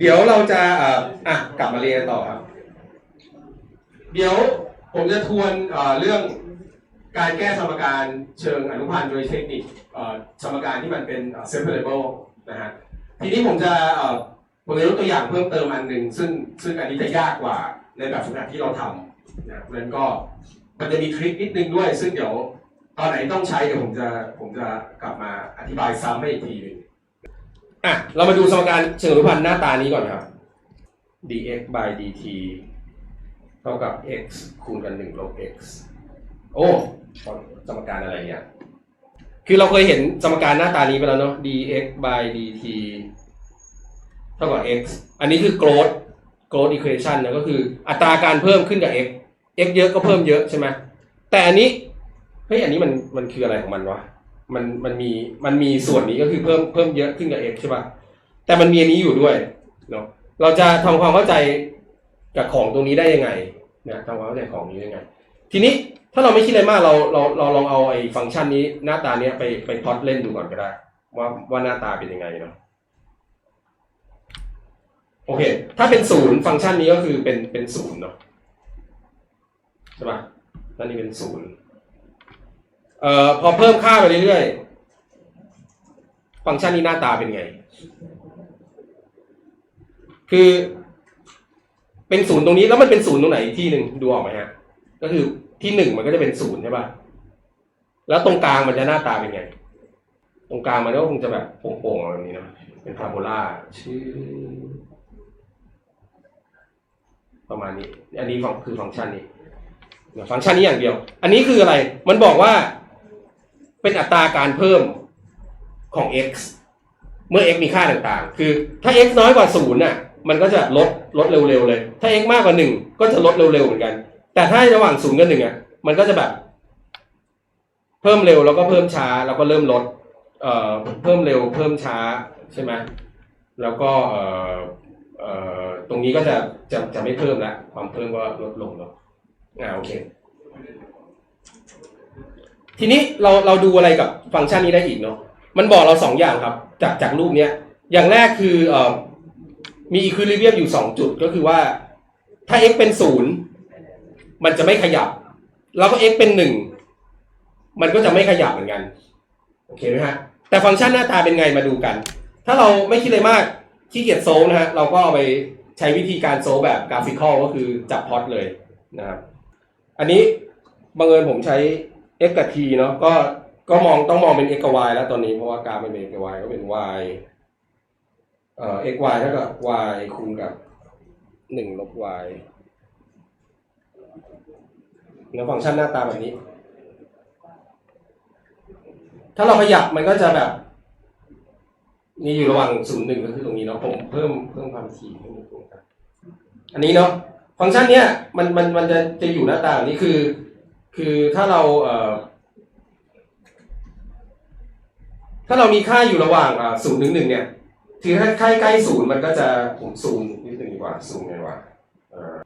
เดี๋ยวเราจะเอ่ออะกลับมาเรียนกันต่อครับ เดี๋ยวผมจะทวนเอ่อเรื่องการแก้สมการเชิงอนุพันธ์โดยเทคนิคเอ่อสมการที่มันเป็น separable นะฮะทีนี้ผมจะเอ่อผมจะยกตัวอย่างเพิ่มเติมอันหนึ่งซึ่งซึ่งอันนี้จะยากกว่าในแบบฝึกหัดที่เราทำนะเพราะฉะนั้นก็มันจะมีทริคนิดนึงด้วย ซึ่งเดี๋ยวตอนไหนต้องใช้เดี๋ยวผมจะผมจะกลับมาอธิบายซ้ำให้อีกทีหนึง อะ เรามาดูสมการเชิงอนุพันธ์หน้าตานี้ก่อนครับ dx by dt เท่ากับ x คูณกัน1ลบ x โอ้สมการอะไรเนี่ย คือเราเคยเห็นสมการหน้าตานี้ไปแล้วเนาะ dx by dt เท่ากับ x อันนี้คือ growth growth equation นะก็คืออัตราการเพิ่มขึ้นกับ x x เยอะก็เพิ่มเยอะใช่ไหมแต่อันนี้ เฮ้ย อันนี้มันมันคืออะไรของมันวะ มันมันมีมันมีส่วนนี้ก็คือเพิ่มเพิ่มเยอะขึ้นกับ x ใช่ปะแต่มันมีอันนี้อยู่ด้วยเนาะเราจะทำความเข้าใจกับของตรงนี้ได้ยังไงนะทำความเข้าใจของนี้ยังไง ทีนี้ถ้าเราไม่คิดอะไรมากเราเราเราลองเอาไอ้ฟังก์ชันนี้หน้าตาเนี้ยไปไปพอตเล่นดูก่อนก็ได้ ว่าว่าหน้าตาเป็นยังไงเนาะโอเค ถ้าเป็นศูนย์ฟังก์ชันนี้ก็คือเป็นเป็นศูนย์เนาะใช่ปะแล้วนี่เป็นศูนย์ เอ่อพอเพิ่มค่าไปเรื่อยๆ ฟังก์ชันนี้หน้าตาเป็นไง คือเป็นศูนย์ตรงนี้แล้วมันเป็นศูนย์ตรงไหนที่หนึ่งดูออกไหมฮะ ก็คือที่หนึ่งมันก็จะเป็นศูนย์ใช่ป่ะ แล้วตรงกลางมันจะหน้าตาเป็นไง ตรงกลางมันก็คงจะแบบโป่งๆแบบนี้นะเป็นพาราโบลาชื่อประมาณนี้ อันนี้ฟังคือฟังก์ชันนี้ ฟังก์ชันนี้อย่างเดียว อันนี้คืออะไร มันบอกว่า เป็นอัตราการเพิ่มของ x เมื่อ x มีค่าต่างๆ คือถ้า x น้อยกว่าศูนย์น่ะ มันก็จะลดลดเร็วๆเลย ถ้า x มากกว่าหนึ่งก็จะลดเร็วๆเหมือนกัน แต่ถ้าระหว่างศูนย์กับหนึ่งอะ มันก็จะแบบ เพิ่มเร็วแล้วก็เพิ่มช้าแล้วก็เริ่มลด เอ่อ เพิ่มเร็วเพิ่มช้าใช่ไหมแล้วก็ เอ่อ เอ่อ ตรงนี้ก็จะจะจะไม่เพิ่มแล้วความเพิ่มก็ลดลงเนาะอ่าโอเค ทีนี้เราเราดูอะไรกับฟังก์ชันนี้ได้อีกเนาะมันบอกเราสองอย่างครับ จากจากรูปเนี้ยอย่างแรกคือเอ่อมีอีควิลิเบียมอยู่สองจุดก็คือว่า ถ้า x เป็นศูนย์มันจะไม่ขยับ แล้วก็ x เป็นหนึ่งมันก็จะไม่ขยับเหมือนกันโอเคไหมฮะแต่ฟังก์ชันหน้าตาเป็นไงมาดูกัน ถ้าเราไม่คิดอะไรมากขี้เกียจโซลนะฮะเราก็เอาไปใช้วิธีการโซลแบบกราฟิคอลก็คือจับพอตเลยนะครับอันนี้บังเอิญผมใช้ x กับ t เนาะก็ก็มองต้องมองเป็น x กับ y แล้วตอนนี้เพราะว่ากราฟมันเป็น x กับ y ก็เป็น y เอ่อ x y เท่ากับ y คูณกับหนึ่งลบ y แล้วฟังก์ชันหน้าตาแบบนี้ ถ้าเราขยับมันก็จะแบบ นี่อยู่ระหว่างศูนย์หนึ่งก็คือตรงนี้เนาะผมเพิ่มเพิ่มความถี่ให้มันตรงกันอันนี้เนาะฟังก์ชันเนี้ยมันมันมันจะจะอยู่หน้าตาแบบนี้คือ คือถ้าเราเอ่อ ถ้าเรามีค่าอยู่ระหว่างศูนย์ถึงหนึ่งเนี่ยคือถ้าใกล้ใกล้ศูนย์มันก็จะผมซูมนิดนึงดีกว่าซูมไงวะเอ่อ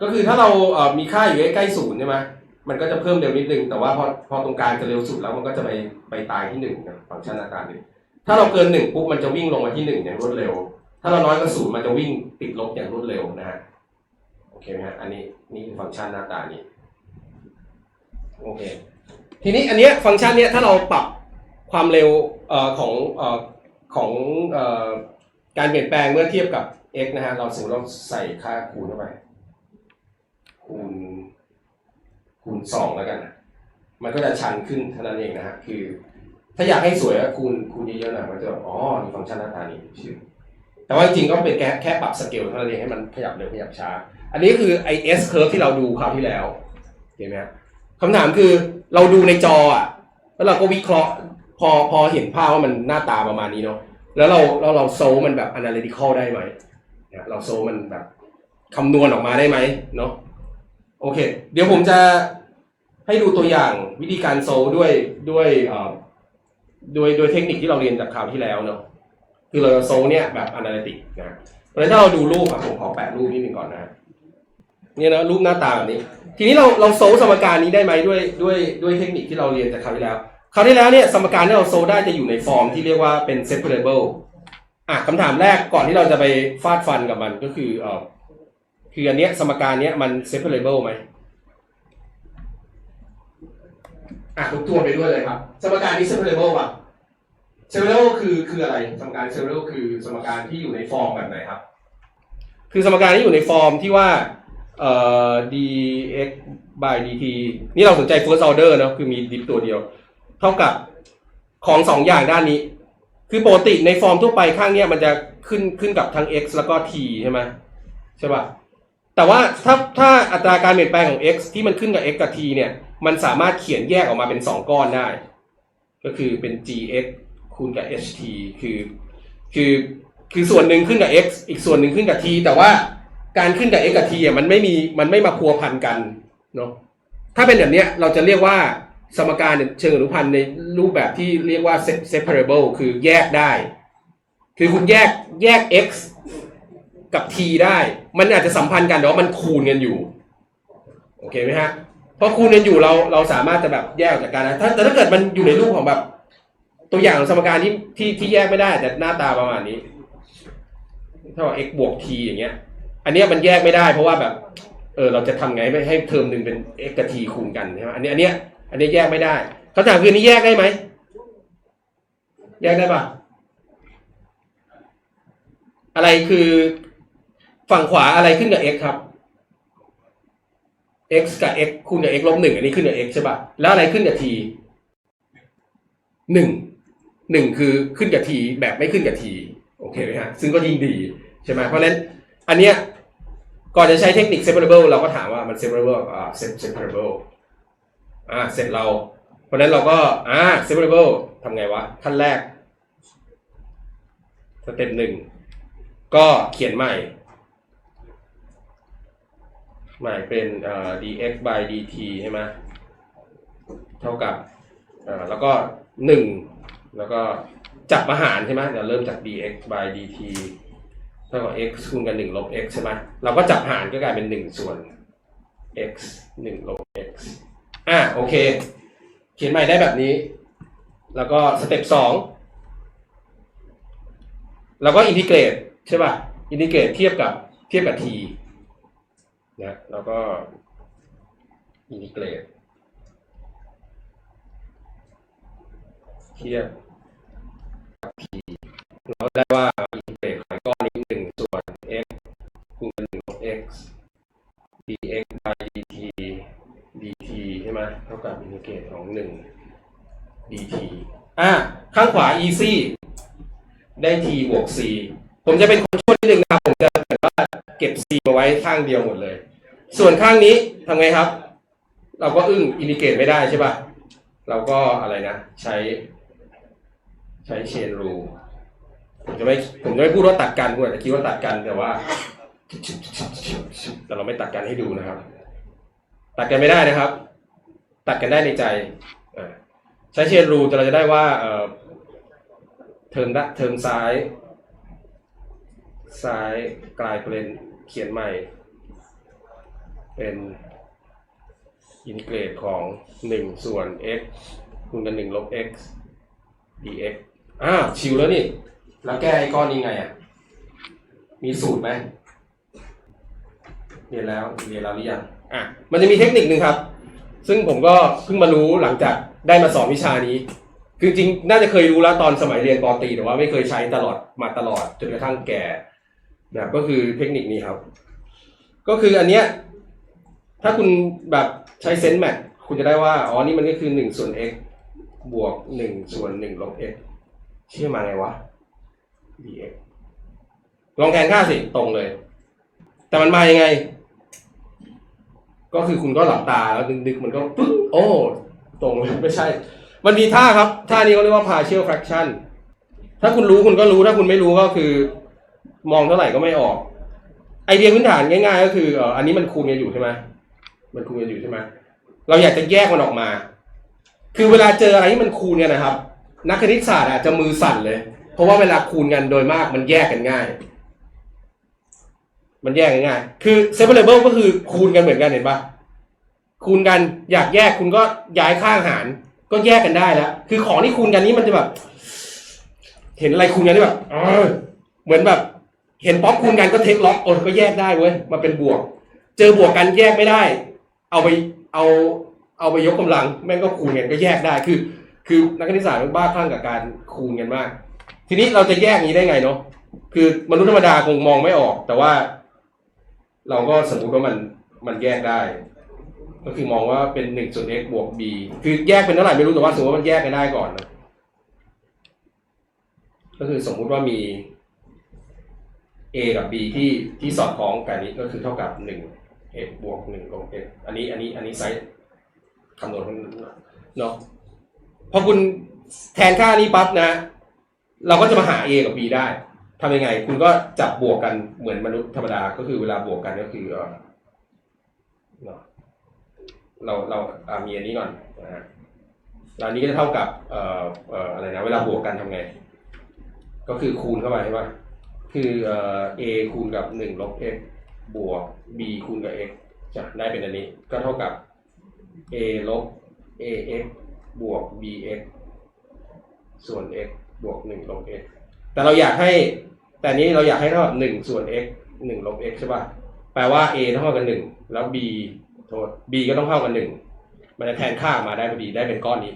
ก็คือถ้าเรามีค่าอยู่ใกล้ศูนย์ใช่ไหมมันก็จะเพิ่มเร็วนิดนึง แต่ว่าพอพอตรงกลางจะเร็วสุดแล้วมันก็จะไปไปตายที่หนึ่งนะฟังก์ชันอาการหนึ่งถ้าเราเกินหนึ่งปุ๊บมันจะวิ่งลงมาที่หนึ่งอย่างรวดเร็ว ถ้าเราน้อยกว่าศูนย์มันจะวิ่งติดลบอย่างรวดเร็วนะฮะโอเคไหมฮะอันนี้นี่คือฟังก์ชันหน้าตานี้โอเคทีนี้อันเนี้ยฟังก์ชันเนี้ยถ้าเราปรับ ความเร็วอของอของอการเปลี่ยนแปลงเมื่อเทียบกับ x นะฮะ เราสมมติเราใส่ค่าคูณเข้าไป คูณ คูณสองแล้วกัน มันก็จะชันขึ้นเท่านั้นเองนะฮะ คือ ถ้าอยากให้สวยก็คูณคูณเยอะๆหน่อยมันจะอ๋อมีฟังก์ชันหน้าตานี้ชื่อแต่ว่าจริงๆก็เป็นแค่แค่ปรับสเกลเท่านั้นเองให้มันขยับเร็วขยับช้า อันนี้คือไอ S curve ที่เราดูคราวที่แล้ว เห็นไหมครับคำถามคือเราดูในจออะ แล้วเราก็วิเคราะห์ พอพอเห็นภาพว่ามันหน้าตาประมาณนี้เนาะแล้วเราเราเราโซลมันแบบ analytical ได้ไหมเนี่ยเราโซลมันแบบคำนวณออกมาได้ไหมเนาะโอเค เดี๋ยวผมจะให้ดูตัวอย่างวิธีการโซลด้วยด้วยเอ่อด้วยด้วยเทคนิคที่เราเรียนจากคราวที่แล้วเนาะคือเราจะโซลเนี่ยแบบ analytic นะเพราะฉะนั้นถ้าเราดูรูปอะผมขอแปะรูปนิดหนึ่งก่อนนะเนี่ยนะรูปหน้าตาแบบนี้ ทีนี้เราเราโซลสมการนี้ได้ไหมด้วยด้วยด้วยเทคนิคที่เราเรียนจากคราวที่แล้ว คราวที่แล้วเนี่ยสมการที่เราโซลได้จะอยู่ในฟอร์มที่เรียกว่าเป็น separable อะคำถามแรกก่อนที่เราจะไปฟาดฟันกับมันก็คือเออคืออันเนี้ยสมการเนี้ยมัน separable ไหมอะทบทวนไปด้วยเลยครับ สมการนี้ separable ป่ะ separable คือคืออะไร สมการ separable คือสมการที่อยู่ในฟอร์มแบบไหนครับ คือสมการที่อยู่ในฟอร์มที่ว่าเอ่อ dx by dt นี่เราสนใจ first order เนอะคือมีดิฟตัวเดียวเท่ากับของสองอย่างด้านนี้ คือปกติในฟอร์มทั่วไปข้างเนี้ยมันจะขึ้นขึ้นกับทั้ง x แล้วก็ t ใช่ไหมใช่ป่ะแต่ว่าถ้าถ้าอัตราการเปลี่ยนแปลงของ x ที่มันขึ้นกับ x กับ t เนี่ย มันสามารถเขียนแยกออกมาเป็นสองก้อนได้ ก็คือเป็น gx คูณกับ ht คือคือคือส่วนหนึ่งขึ้นกับ x อีกส่วนหนึ่งขึ้นกับ t แต่ว่าการขึ้นกับ x กับ t อะมันไม่มีมันไม่มาพัวพันกันเนาะถ้าเป็นแบบเนี้ยเราจะเรียกว่า สมการเชิงอนุพันธ์ในรูปแบบที่เรียกว่า separable คือแยกได้ คือคุณแยกแยก x กับ t ได้ มันอาจจะสัมพันธ์กันแต่ว่ามันคูณกันอยู่ โอเคไหมฮะพอคูณกันอยู่เราเราสามารถจะแบบแยกออกจากกันนะถ้าแต่ถ้าเกิดมันอยู่ในรูปของแบบ ตัวอย่างของสมการที่ที่ที่แยกไม่ได้ แต่หน้าตาประมาณนี้เท่ากับ x บวก t อย่างเงี้ย อันเนี้ยมันแยกไม่ได้ เพราะว่าแบบ เออเราจะทำไงไม่ให้เทอมหนึ่งเป็น x กับ t คูณกันใช่ไหมอันนี้อันเนี้ย อันนี้แยกไม่ได้คำถามคือนนี้แยกได้ไหม แยกได้ปะอะไรคือฝั่งขวาอะไรขึ้นกับ x ครับ x กับ x คูณกับ x ลบหนึ่งอันนี้ขึ้นกับ x ใช่ปะแล้วอะไรขึ้นกับ t หนึ่งหนึ่งคือขึ้นกับ t แบบไม่ขึ้นกับ t โอเคไหมฮะ ซึ่งก็ยิ่งดีใช่ไหมเพราะฉะนั้นอันเนี้ยก่อนจะใช้เทคนิค separable เราก็ถามว่ามัน separable อ่า separable อ่าเสร็จเราเพราะนั้นเราก็อ่า separable ทำไงวะขั้นแรกสเต็ปหนึ่งก็เขียนใหม่ ใหม่เป็นเอ่อ dx by dt ใช่ไหมเท่ากับอ่อแล้วก็หนึ่งแล้วก็จับอาหารใช่ไหมเดี๋ยวเริ่มจาก dx by dt เท่ากับ x คูณกับหนึ่งลบ x ใช่ไหมเราก็จับหารก็กลายเป็นหนึ่งส่วน x หนึ่งลบ x อะโอเค เขียนใหม่ได้แบบนี้ แล้วก็สเต็ปสองเราก็อินทิเกรตใช่ป่ะอินทิเกรตเทียบกับเทียบกับ t นะแล้วก็อินทิเกรตเทียบกับ p เราได้ว่าอินทิเกรตของก้อนนี้หนึ่งส่วน x คูณกับหนึ่งลบ x dx by dt dt ใช่ไหมเท่ากับอินทิเกรตของหนึ่ง dt อะข้างขวา easy ได้ t บวก c ผมจะเป็นคนช่วยนิดนึงนะครับ ผมจะเหมือนว่าเก็บ c มาไว้ข้างเดียวหมดเลย ส่วนข้างนี้ทำไงครับ เราก็อึ้งอินดิเกตไม่ได้ใช่ป่ะ เราก็อะไรนะ ใช้ ใช้เชนรูผมจะไม่ผมจะไม่พูดว่าตัดกันผมอาจจะคิดว่าตัดกันแต่ว่า แต่เราไม่ตัดกันให้ดูนะครับ ตัดกันไม่ได้นะครับ ตัดกันได้ในใจใช้เชนรูเราจะได้ว่าเอ่อเทอมละเทอมซ้าย ซ้ายกลายเป็นเขียนใหม่ เป็นอินเกรตของหนึ่งส่วน x คูณกันหนึ่งลบ x dx อ้าวชิวแล้วนี่ แล้วแก้ไอ้ก้อนนี้ไงอะ มีสูตรไหมเรียนแล้ว เรียนแล้วหรือยัง อะมันจะมีเทคนิคหนึ่งครับ ซึ่งผมก็เพิ่งมารู้หลังจากได้มาสอนวิชานี้ คือจริงน่าจะเคยรู้แล้วตอนสมัยเรียนปอตรีแต่ว่าไม่เคยใช้ตลอดมาตลอดจนกระทั่งแก่นะก็คือเทคนิคนี้ครับ ก็คืออันเนี้ยถ้าคุณแบบใช้เซนต์แมทคุณจะได้ว่าอ๋อนี่มันก็คือหนึ่งส่วน x บวกหนึ่งส่วนหนึ่งลบ x เชื่อมาไงวะ dx ลองแทนค่าสิตรงเลย แต่มันมายังไง ก็คือคุณก็หลับตาแล้วดึกๆมันก็ปึ๊บโอ้ ตรงเลยไม่ใช่ มันมีท่าครับ ท่านี้เขาเรียกว่า partial fraction ถ้าคุณรู้คุณก็รู้ถ้าคุณไม่รู้ก็คือ มองเท่าไหร่ก็ไม่ออก ไอเดียพื้นฐานง่ายๆ ก็คือเอ่ออันนี้มันคูณกันอยู่ใช่ไหมมันคูณกันอยู่ใช่ไหมเราอยากจะแยกมันออกมา คือเวลาเจออะไรที่มันคูณกันนะครับ นักคณิตศาสตร์อาจจะมือสั่นเลย เพราะว่าเวลาคูณกันโดยมากมันแยกกันง่าย มันแยกง่ายคือ separable ก็คือคูณกันเหมือนกันเห็นปะคูณกันอยากแยกคุณก็ย้ายข้างหาร ก็แยกกันได้แล้ว คือของที่คูณกันนี้มันจะแบบ เห็นอะไรคูณกันนี่แบบเออเหมือนแบบ เห็นป๊อปคูณกันก็เทคล็อกโอ้ก็แยกได้เว้ยมาเป็นบวก เจอบวกกันแยกไม่ได้ เอาไปเอาเอาไปยกกำลัง แม่งก็คูณกันก็แยกได้คือ คือนักคณิตศาสตร์มันบ้าคลั่งกับการคูณกันมาก ทีนี้เราจะแยกนี้ได้ไงเนาะคือมนุษย์ธรรมดาคงมองไม่ออก แต่ว่า เราก็สมมุติว่ามันมันแยกได้ ก็คือมองว่าเป็นหนึ่งส่วน x บวก b คือแยกเป็นเท่าไหร่ไม่รู้แต่ว่าสมมติว่ามันแยกกันได้ก่อนนะก็คือสมมุติว่ามี a กับ b ที่ที่สอดคล้องกันนี้ก็คือเท่ากับหนึ่ง x บวกหนึ่งลบ x อันนี้อันนี้อันนี้ไซส์คำนวณเนาะพอคุณแทนค่านี้ปั๊บนะ เราก็จะมาหา a กับ b ได้ ทำยังไง คุณก็จับบวกกันเหมือนมนุษย์ธรรมดาก็คือเวลาบวกกันก็คือเอ่อเนาเราเราอ่ามีอันนี้ก่อนนะฮะแล้วอันนี้ก็จะเท่ากับเอ่อเอ่ออะไรนะเวลาบวกกันทำไง ก็คือคูณเข้าไปใช่ปะคือเอ่อ a คูณกับหนึ่งลบ x บวก b คูณกับ x จะได้เป็นอันนี้ ก็เท่ากับ a ลบ ax บวก bx ส่วน x บวกหนึ่งลบ x แต่เราอยากให้ แต่นี้เราอยากให้เท่ากับหนึ่งส่วน x หนึ่งลบ x ใช่ป่ะ แปลว่า a เท่ากันหนึ่งแล้ว b โทษ b ก็ต้องเท่ากันหนึ่งมันจะแทนค่ามาได้พอดีได้เป็นก้อนนี้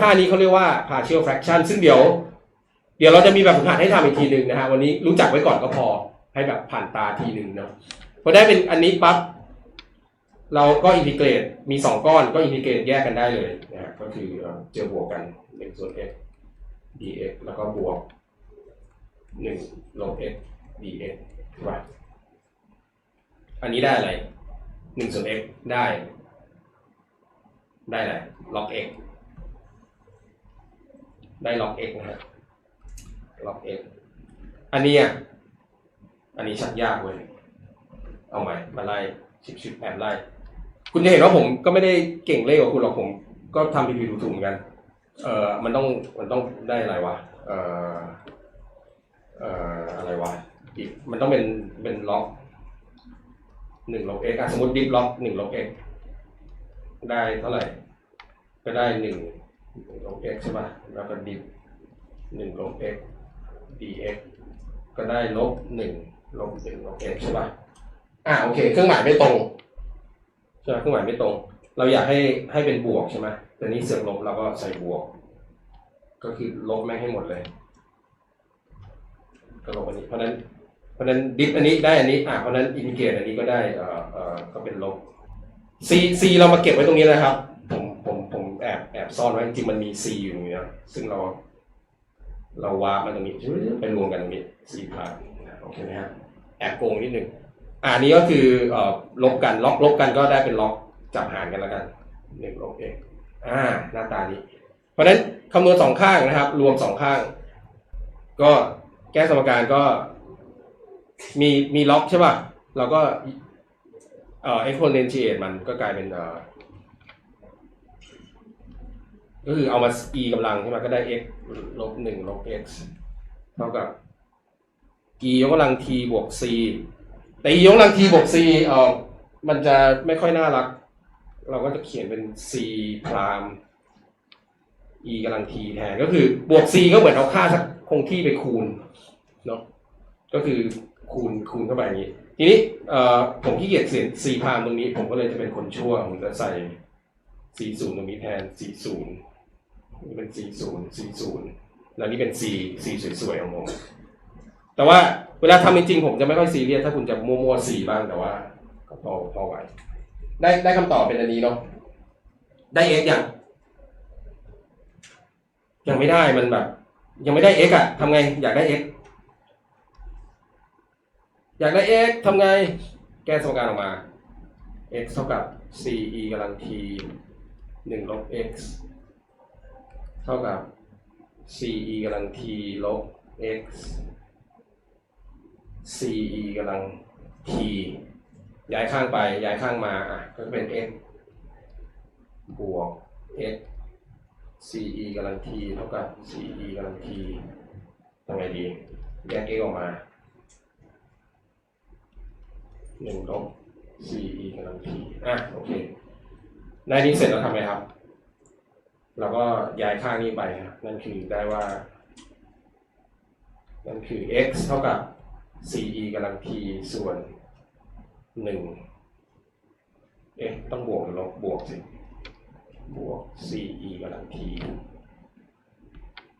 ค่านี้เขาเรียกว่า partial fraction ซึ่งเดี๋ยว เดี๋ยวเราจะมีแบบฝึกหัดให้ทำอีกทีหนึ่งนะฮะวันนี้รู้จักไว้ก่อนก็พอให้แบบผ่านตาทีหนึ่งเนาะพอได้เป็นอันนี้ปั๊บเราก็อินทิเกรตมีสองก้อนก็อินทิเกรตแยกกันได้เลยนะฮะก็คือเอ่อเจอบวกกันหนึ่งส่วน x dx แล้วก็บวก หนึ่งลบ x dx ใช่ปะอันนี้ได้อะไรหนึ่งส่วน x ได้ ได้อะไร log x ได้ log x นะฮะ log x อันนี้อะอันนี้ชักยากเว้ยเอาใหม่มาไล่ชิบชิบแอบไล่ คุณจะเห็นว่าผมก็ไม่ได้เก่งเลขกว่าคุณหรอกผม ก็ทำผิดผิดถูกถูกเหมือนกัน เอ่อมันต้องมันต้องได้อะไรวะ เอ่อ เอ่ออะไรวะอีกมันต้องเป็นเป็นล็อกหนึ่งลบ x อะสมมติดิฟล็อกหนึ่งลบ x ได้เท่าไหร่ ก็ได้หนึ่งลบ x ใช่ป่ะแล้วก็ดิฟหนึ่งลบ x dx ก็ได้ลบหนึ่งลบหนึ่งลบ x ใช่ป่ะอ่าโอเค เครื่องหมายไม่ตรงใช่ไหมเครื่องหมายไม่ตรง เราอยากให้ให้เป็นบวกใช่ไหมแต่นี้เสือกลบเราก็ใส่บวก ก็คือลบแม่งให้หมดเลย ก็ลบอันนี้ เพราะนั้นเพราะนั้นดิฟอันนี้ได้อันนี้อ่าเพราะนั้นอินเกรตอันนี้ก็ได้เอ่อเอ่อก็เป็นลบ c c เรามาเก็บไว้ตรงนี้นะครับ ผมผมผมแอบแอบซ่อนไว้จริงมันมี c อยู่ตรงนี้นะซึ่งเรา เราวามาตรงนี้เป็นรวมกันตรงนี้สี่พาโอเคไหมฮะแอบโกงนิดหนึ่งอ่านี้ก็คือเอ่อลบกันล็อกลบกันก็ได้เป็นล็อกจับหารกันแล้วกันหนึ่งลบเองอ่าหน้าตานี้ เพราะฉะนั้นคำนวณสองข้างนะครับ รวมสองข้าง ก็ แก้สมการก็ มีมีล็อกใช่ป่ะเราก็เอ่อ exponentiate มันก็กลายเป็นเอ่อก็คือเอามา e กำลังใช่ไหมก็ได้ x ลบหนึ่งลบ x เท่ากับ e ยกกำลัง t บวก c แต่ e ยกกำลัง t บวก c เออมันจะไม่ค่อยน่ารัก เราก็จะเขียนเป็น c พราม e กำลัง t แทนก็คือบวก c ก็เหมือนเอาค่าสัก คงที่ไปคูณเนาะก็คือคูณคูณเข้าไปอย่างนี้ ทีนี้ผมขี้เกียจเขียน c พามตรงนี้ ผมก็เลยจะเป็นคนชั่ว ผมจะใส่ c ศูนย์ตรงนี้แทน c ศูนย์นี่เป็น C ศูนย์ C ศูนย์แล้วนี่เป็น C C สวยๆของผมแต่ว่าเวลาทำจริงๆผมจะไม่ค่อยซีเรียสถ้าคุณจะมั่วๆ C บ้างแต่ว่าก็พอพอไหวได้ได้คำตอบเป็นอันนี้เนาะได้ x ยังยังไม่ได้มันแบบ ยังไม่ได้ x อะทำไง อยากได้ x อยากได้ x ทำไง แก้สมการออกมา x เท่ากับ c e กำลัง t หนึ่งลบ x เท่ากับ c e กำลัง t ลบ x c e กำลัง t ย้ายข้างไป ย้ายข้างมา อะ ก็เป็น x บวก x c e กำลัง t เท่ากับ c e กำลัง t ทำไงดี แยก x ออกมาหนึ่งลบ c e กำลัง t อะโอเคได้นี้เสร็จแล้วทำไงครับ เราก็ย้ายข้างนี้ไปครับนั่นคือได้ว่า นั่นคือ x เท่ากับ ce กำลัง t ส่วนหนึ่งเอ๊ะ ต้องบวกหรือลบบวกสิ บวก ce กำลัง t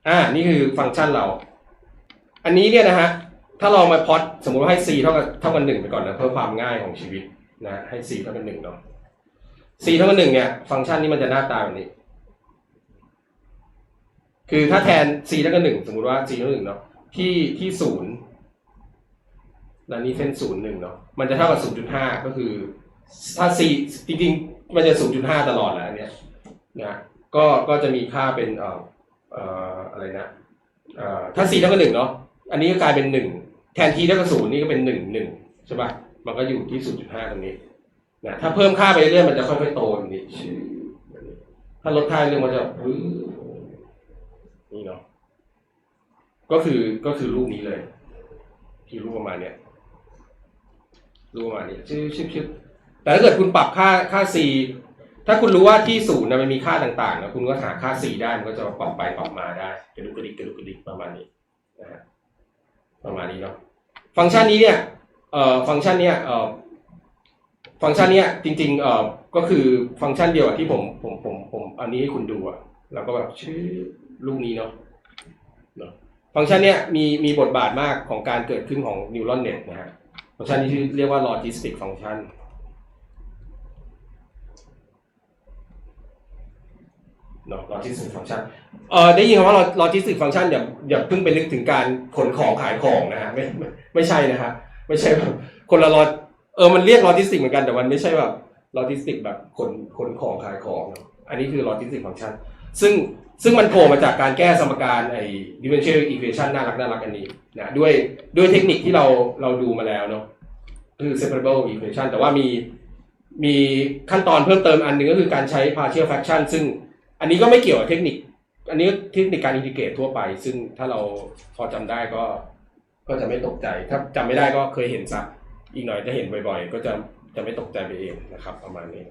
อ่า นี่คือฟังก์ชันเรา อันนี้เนี่ยนะฮะ ถ้าเรามาพอดสมมุติว่าให้ c เท่ากับเท่ากับหนึ่งไปก่อนนะเพื่อความง่ายของชีวิตนะให้ c เท่ากับหนึ่งเนาะ c เท่ากับหนึ่งเนี่ย ฟังก์ชันนี้มันจะหน้าตาแบบนี้ คือถ้าแทน c เท่ากับหนึ่งสมมุติว่า c เท่ากับหนึ่งเนาะที่ที่ศูนย์แล้วนี่เส้นศูนย์หนึ่งเนาะมันจะเท่ากับศูนย์จุดห้าก็คือ ถ้า c จริงๆมันจะศูนย์จุดห้าตลอดแหละอันเนี่ย นะก็ก็จะมีค่าเป็นเอ่อเอ่ออะไรนะเอ่อถ้า c เท่ากับหนึ่งเนาะอันนี้ก็กลายเป็นหนึ่งแทน t เท่ากับศูนย์นี่ก็เป็นหนึ่งหนึ่งใช่ป่ะมันก็อยู่ที่ศูนย์จุดห้าตรงนี้นะถ้าเพิ่มค่าไปเรื่อยมันจะค่อยๆโตแบบนี้ชื่อแบบนี้ถ้าลดค่าเรื่องมันจะนี่เนาะก็คือก็คือรูปนี้เลยที่รูปประมาณเนี้ยรูปประมาณนี้ชื่อชื่อชื่อแต่ถ้าเกิดคุณปรับค่าค่า c ถ้าคุณรู้ว่าที่ศูนย์นะมันมีค่าต่างๆนะคุณก็หาค่า c ได้มันก็จะปรับไปปรับมาได้กระดุกกระดิกกระดุกกระดิกประมาณนี้นะฮะประมาณนี้เนาะฟังก์ชันนี้เนี่ยเอ่อฟังก์ชันเนี้ยเอ่อฟังก์ชันเนี้ยจริงๆเอ่อก็คือฟังก์ชันเดียวที่ผมผมผมผมอันนี้ให้คุณดูอะแล้วก็แบบชื่อลูกนี้เนาะเนาะฟังก์ชันเนี้ยมีมีบทบาทมากของการเกิดขึ้นของ neural net นะฮะฟังก์ชันนี้ชื่อเรียกว่า logistic function เนาะ logistic function เออได้ยินคำว่า log- logistic function อย่าอย่าเพิ่งไปนึกถึงการขนของขายของนะฮะไม่ไม่ใช่นะฮะไม่ใช่แบบคนละ log เออมันเรียก logistic เหมือนกันแต่มันไม่ใช่แบบ logistic แบบขนขนของขายของ อันนี้คือ logistic function ซึ่งซึ่งมันโผล่มาจากการแก้สมการไอ้ differential equation น่ารักน่ารักอันนี้นะด้วยด้วยเทคนิคที่เราเราดูมาแล้วเนาะคือ separable equation แต่ว่ามีมีขั้นตอนเพิ่มเติมอันหนึ่งก็คือการใช้ partial fraction ซึ่ง อันนี้ก็ไม่เกี่ยวกับเทคนิค อันนี้เทคนิคการอินทิเกรตทั่วไป ซึ่งถ้าเราพอจำได้ก็ ก็จะไม่ตกใจ ถ้าจำไม่ได้ก็เคยเห็นซะอีกหน่อยจะเห็นบ่อยๆ ก็จะจะไม่ตกใจไปเองนะครับ ประมาณนี้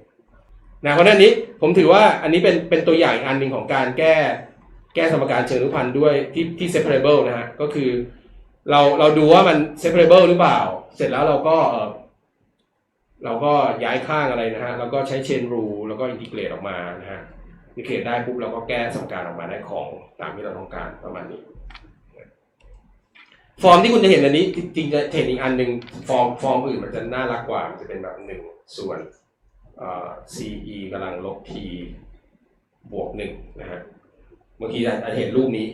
นะเพราะฉะนั้นอันนี้ผมถือว่าอันนี้เป็นเป็นตัวอย่างอีกอันหนึ่งของการแก้แก้สมการเชิงอนุพันธ์ด้วยที่ที่ separable นะฮะก็คือ เราเราดูว่ามัน separable หรือเปล่า เสร็จแล้วเราก็เออเราก็ย้ายข้างอะไรนะฮะแล้วก็ใช้ chain rule แล้วก็อินทิเกรตออกมานะฮะ อิเกรตได้ปุ๊บเราก็แก้สมการออกมาได้ของตามที่เราต้องการประมาณนี้ ฟอร์มที่คุณจะเห็นอันนี้ จริงๆจะเห็นอีกอันหนึ่งฟอร์มฟอร์มอื่นมันจะน่ารักกว่า มันจะเป็นแบบหนึ่งส่วนเอ่อ ce กำลังลบ t บวกหนึ่งนะฮะบางทีอาจจะเห็นรูปนี้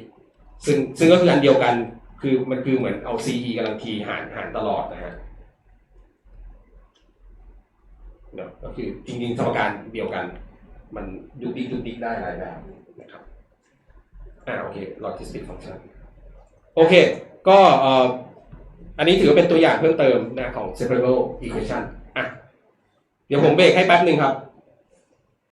ซึ่งซึ่งก็คืออันเดียวกันคือมันคือเหมือนเอา ce กำลัง t หารหารตลอดนะฮะเนาะก็คือจริงๆสมการเดียวกัน มันยุบดิกยุบดิกได้หลายแบบนะครับอ่าโอเคลอจิสติกฟังก์ชันโอเค ก็เอ่ออันนี้ถือว่าเป็นตัวอย่างเพิ่มเติมนะของ separable equation อะเดี๋ยวผมเบรกให้แป๊บหนึ่งครับ